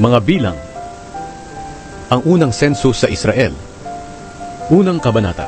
Mga bilang Ang unang sensus sa Israel Unang Kabanata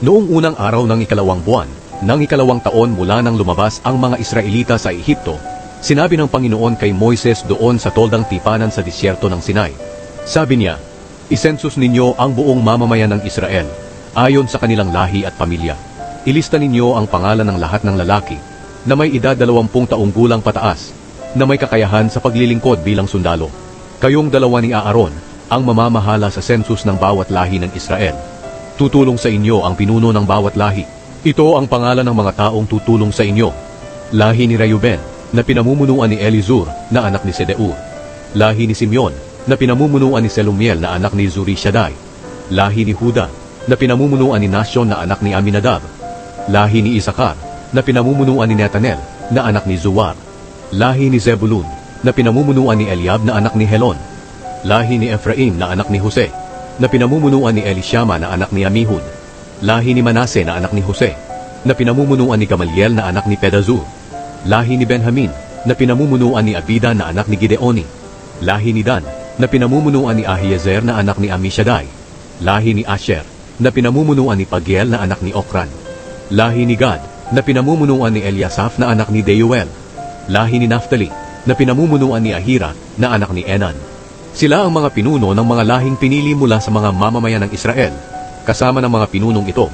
Noong unang araw ng ikalawang buwan, ng ikalawang taon mula nang lumabas ang mga Israelita sa Ehipto, sinabi ng Panginoon kay Moises doon sa toldang tipanan sa disyerto ng Sinai. Sabi niya, Isensus ninyo ang buong mamamayan ng Israel, ayon sa kanilang lahi at pamilya. Ilista ninyo ang pangalan ng lahat ng lalaki na may edad dalawampung taong gulang pataas, na may kakayahan sa paglilingkod bilang sundalo. Kayong dalawa ni Aaron ang mamamahala sa sensus ng bawat lahi ng Israel. Tutulong sa inyo ang pinuno ng bawat lahi. Ito ang pangalan ng mga taong tutulong sa inyo. Lahi ni Reuben, na pinamumunuan ni Elizur, na anak ni Sedeur. Lahi ni Simeon, na pinamumunuan ni Selumiel, na anak ni Zurishadai. Lahi ni Huda, na pinamumunuan ni Nashon, na anak ni Aminadab. Lahi ni Isakar, na pinamumunuan ni Netanel, na anak ni Zuwar. Lahi ni Zebulun, na pinamumunuan ni Eliab, na anak ni Helon. Lahi ni Ephraim, na anak ni Jose, na pinamumunuan ni Elishama, na anak ni Amihud. Lahi ni Manase, na anak ni Jose, na pinamumunuan ni Gamaliel, na anak ni Pedazur. Lahi ni Benjamin, na pinamumunuan ni Abida, na anak ni Gideoni. Lahi ni Dan, na pinamumunuan ni Ahiezer, na anak ni Amishadai. Lahi ni Asher, na pinamumunuan ni Pagiel, na anak ni Okran. Lahi ni Gad, na pinamumunuan ni Eliasaph, na anak ni Deuel. Lahi ni Naphtali, na pinamumunuan ni Ahira, na anak ni Enan. Sila ang mga pinuno ng mga lahing pinili mula sa mga mamamayan ng Israel. Kasama ng mga pinunong ito,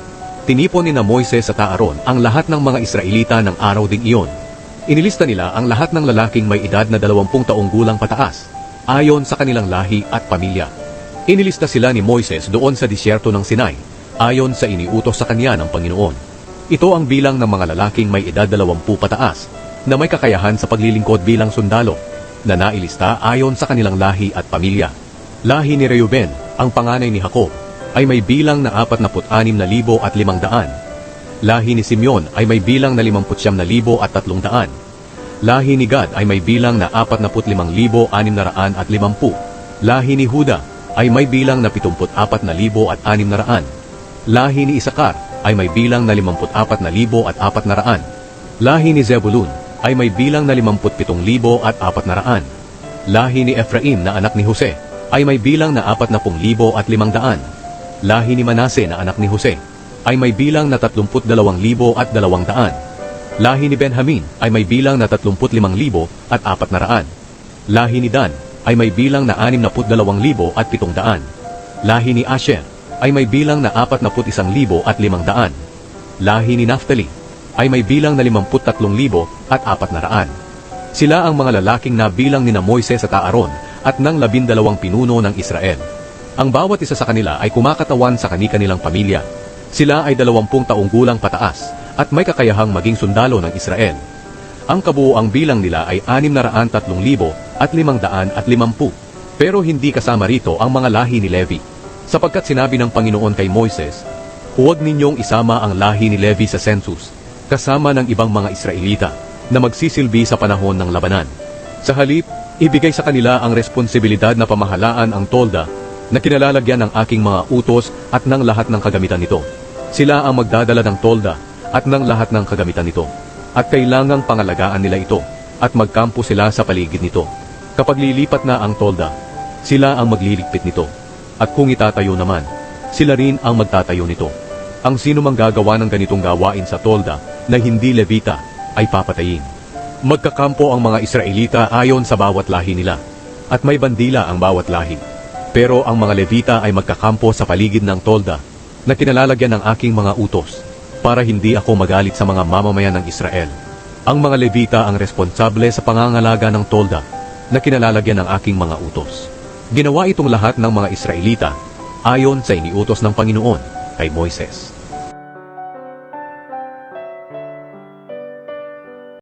tinipon ni na Moises sa Taaron ang lahat ng mga Israelita ng araw ding iyon. Inilista nila ang lahat ng lalaking may edad na dalawampung taong gulang pataas, ayon sa kanilang lahi at pamilya. Inilista sila ni Moises doon sa disyerto ng Sinai, ayon sa iniutos sa kanya ng Panginoon. Ito ang bilang ng mga lalaking may edad dalawampu pataas, na may kakayahan sa paglilingkod bilang sundalo, na nailista ayon sa kanilang lahi at pamilya. Lahi ni Reuben, ang panganay ni Jacob, ay may bilang na 46,500 at limangdaan. Lahi ni Simeon ay may bilang na 59,000 at tatlong daan. Lahi ni Gad ay may bilang na 45,650 at limampu. Lahi ni Huda ay may bilang na 74,000 at anim na raan. Lahi ni Isakar ay may bilang na 54,000 at apat na raan. Lahi ni Zebulun ay may bilang na 57,000 at apat na raan. Lahi ni Ephraim na anak ni Jose ay may bilang na 40,000 at limang daan. Lahi ni Manase na anak ni Jose ay may bilang na 32,000 at dalawang daan. Lahi ni Benjamin ay may bilang na 35,000 at apat na raan. Lahi ni Dan ay may bilang na 62,000 at pitong daan. Lahi ni Asher ay may bilang na 41,000 at limang daan. Lahi ni Naphtali ay may bilang na 53,000 at apat na raan. Sila ang mga lalaking nabilang ni na Moises at Aaron at ng labindalawang pinuno ng Israel. Ang bawat isa sa kanila ay kumakatawan sa kani-kanilang pamilya. Sila ay dalawampung taong gulang pataas at may kakayahang maging sundalo ng Israel. Ang kabuoang bilang nila ay 603,000 at 500 at 50. Pero hindi kasama rito ang mga lahi ni Levi. Sapagkat sinabi ng Panginoon kay Moises, Huwag ninyong isama ang lahi ni Levi sa census, kasama ng ibang mga Israelita na magsisilbi sa panahon ng labanan. Sa halip, ibigay sa kanila ang responsibilidad na pamahalaan ang tolda na kinalalagyan ng aking mga utos at ng lahat ng kagamitan nito. Sila ang magdadala ng tolda at ng lahat ng kagamitan nito. At kailangang pangalagaan nila ito at magkampo sila sa paligid nito. Kapag lilipat na ang tolda, sila ang magliligpit nito. At kung itatayo naman, sila rin ang magtatayo nito. Ang sino mang gagawa ng ganitong gawain sa tolda na hindi levita ay papatayin. Magkakampo ang mga Israelita ayon sa bawat lahi nila, at may bandila ang bawat lahi. Pero ang mga levita ay magkakampo sa paligid ng tolda na kinalalagyan ng aking mga utos para hindi ako magalit sa mga mamamayan ng Israel. Ang mga levita ang responsable sa pangangalaga ng tolda na kinalalagyan ng aking mga utos. Ginawa itong lahat ng mga Israelita ayon sa iniutos ng Panginoon kay Moises.